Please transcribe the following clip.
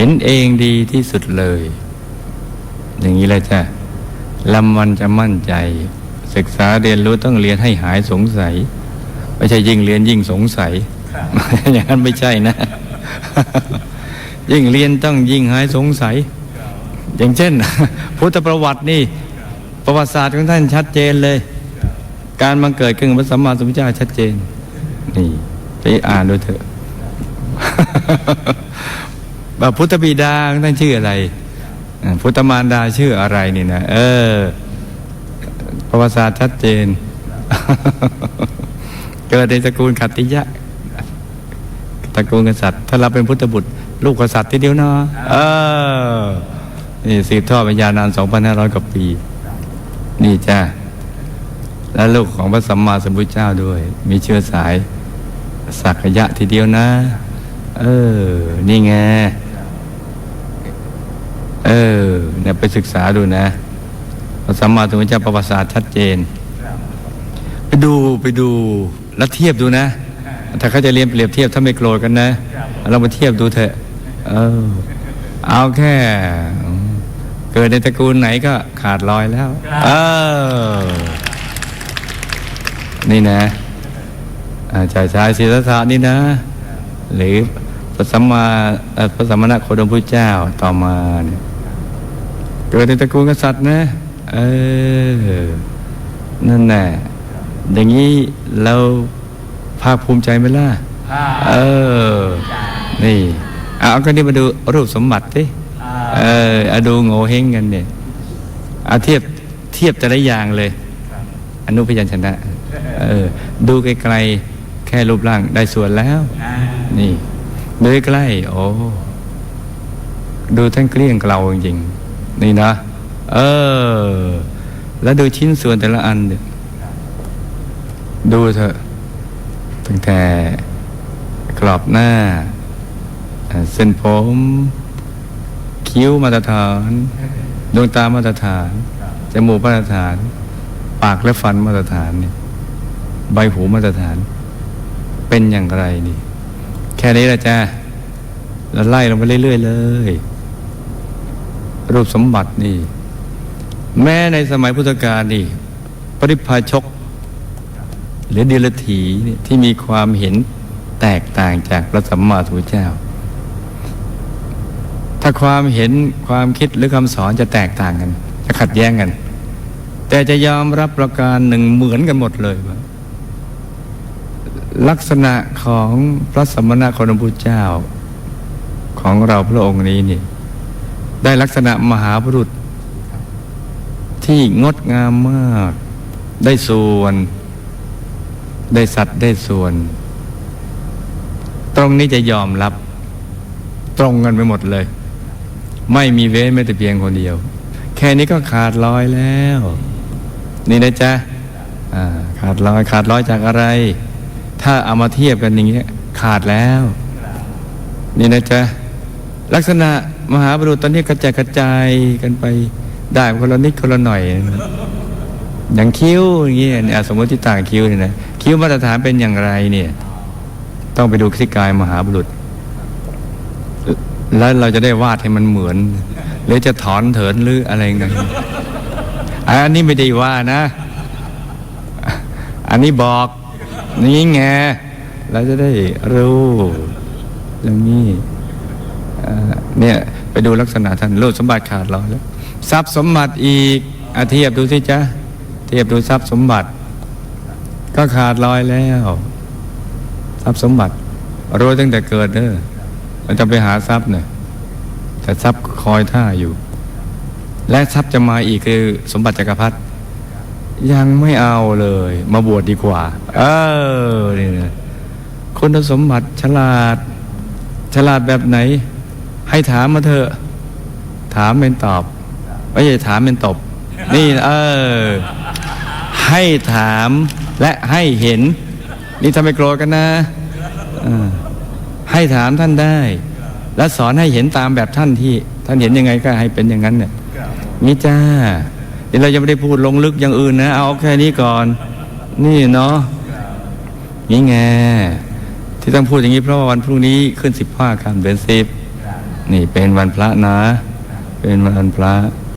เห็นเองดีที่สุดเลย อย่างนี้แหละจ้ะลำมันจะมั่นใจ ศึกษาเรียนรู้ต้องเรียนให้หายสงสัย ไม่ใช่ยิ่งเรียนยิ่งสงสัย อย่างนั้นไม่ใช่นะ ยิ่งเรียนต้องยิ่งหายสงสัย อย่างเช่น พุทธประวัตินี่ ประวัติศาสตร์ของท่านชัดเจนเลย การบังเกิดขึ้นของพระสัมมาสัมพุทธเจ้าชัดเจน นี่ไปอ่านดูเถอะ ว่าพุทธบิดาของท่านชื่ออะไร พุทธมารดาชื่ออะไรนี่นะเออประวัติศาสตร์ชัดเจน เกิดในตระกูลขัตติยะตระกูลกษัตริย์ถ้าเราเป็นพุทธบุตร ลูกกษัตริย์ทีเดียวเนาะเออนี่สืบทอดมายาวนห้าน2,500กว่าปี นี่จ้าและลูกของพระสัมมาสัมพุทธเจ้าด้วย มีเชื้อสายสักยะทีเดียวนะ เออ นี่ไง เออเนี่ยไปศึกษาดูนะพระสัมมาสัมพุทธเจ้าประวัติศาสตร์ชัดเจน ไปดูไปดูแล้วเทียบดูนะ ถ้าเขาจะเรียนเปรียบเทียบถ้าไม่โกรธกันนะเรามาเทียบดูเถอะ เออ เอาแค่ เกิดในตระกูลไหนก็ขาดลอยแล้ว เออ นี่นะอาจารย์ชายศิรธานี่นะ หรือพระสัมมาพระสัมมาโคดมพุทธเจ้าต่อมาเนี่ย เกิดในตระกูลกษัตริย์นะเออนั่นแหละอย่างนี้เราภาคภูมิใจไหมล่ะเออ นี่เอาก็นี่มาดูรูปสมบัติสิเออเอาดูโง่เฮงกันเนี่ยเอาเทียบเทียบแต่ละอย่างเลย อนุพยัญชนะ เออ ดูไกลๆแค่รูปร่างได้ส่วนแล้ว นี่ดูใกล้ๆโอ้ดูท่านเกลี้ยงเกลาจริงๆ นี่นะ เออ แล้วดูชิ้นส่วนแต่ละอัน ดูเถอะตั้งแต่กรอบหน้า เส้นผม คิ้วมาตรฐาน ดวงตามาตรฐาน จมูกมาตรฐาน ปากและฟันมาตรฐานนี่ใบหูมาตรฐาน เป็นอย่างไรนี่ แค่นี้แหละจ้าแล้วไล่ลงไปเรื่อย ๆ เลย รูปสมบัตินี่ แม้ในสมัยพุทธกาลนี่ ปริพาชก หรือเดลถีนี่ที่มีความเห็นแตกต่างจากพระสัมมาสัมพุทธเจ้า ถ้าความเห็นความคิดหรือคำสอนจะแตกต่างกัน จะขัดแย้งกัน แต่จะยอมรับประการหนึ่งเหมือนกันหมดเลยว่าลักษณะของพระสมณะโคดมพุทธเจ้า ของเราพระองค์นี้นี่ ได้ลักษณะมหาบุรุษ ที่งดงามมาก ได้ส่วน ได้สัตว์ได้ส่วน ตรงนี้จะยอมรับ ตรงกันไปหมดเลย ไม่มีเว้นแม้แต่เพียงคนเดียว แค่นี้ก็ขาดลอยแล้ว นี่นะจ๊ะขาดลอยขาดลอยจากอะไร ถ้าเอามาเทียบกันอย่างเงี้ยขาดแล้ว นี่นะจ๊ะลักษณะ มหาบุรุษตอนนี้กระจายกระจายกันไปได้คนละนิดคนละหน่อย อย่างคิ้วอย่างเงี้ยสมมติที่ต่างคิ้วเนี่ยนะคิ้วมาตรฐานเป็นอย่างไรเนี่ย ต้องไปดูที่กายมหาบุรุษ แล้วเราจะได้วาดให้มันเหมือน หรือจะถอนเถินหรืออะไรกันอันนี้ไม่ได้ว่านะ อันนี้บอกนี่ไงเราจะได้รู้เรื่องนี้อ่ เนี่ยไปดูลักษณะท่านรูปสมบัติขาดเราแล้วทรัพย์สมบัติอีกอเทียบดูสิจ๊ะเทียบดูทรัพย์สมบัติ ก็ขาดลอยแล้ว ทรัพย์สมบัติรวยตั้งแต่เกิดเด้อเราจะไปหาทรัพย์เนี่ยแต่ทรัพย์คอยท่าอยู่ และทรัพย์จะมาอีกคือสมบัติจักรพรรดิยังไม่เอาเลย มาบวชดีกว่า เออนี่นะคุณสมบัติฉลาด ฉลาดแบบไหน ให้ถามมาเถอะถามเป็นตอบไม่ใช่ถามเป็นตบ นี่เออ ให้ถามและให้เห็น นี่ทำไมโกรธกันนะให้ถามท่านได้ และสอนให้เห็นตามแบบท่านที่ ท่านเห็นยังไงก็ให้เป็นอย่างนั้นเนี่ยนี่จ้าเดี๋ยวเรายังไม่ได้พูดลงลึกอย่างอื่นนะ เอาแค่นี้ก่อน นี่เนาะนี่ไงที่ต้องพูดอย่างนี้เพราะว่าวันพรุ่งนี้ขึ้นสิบห้าคำเดือนสิบ นี่เป็นวันพระนะ เป็นวันพระ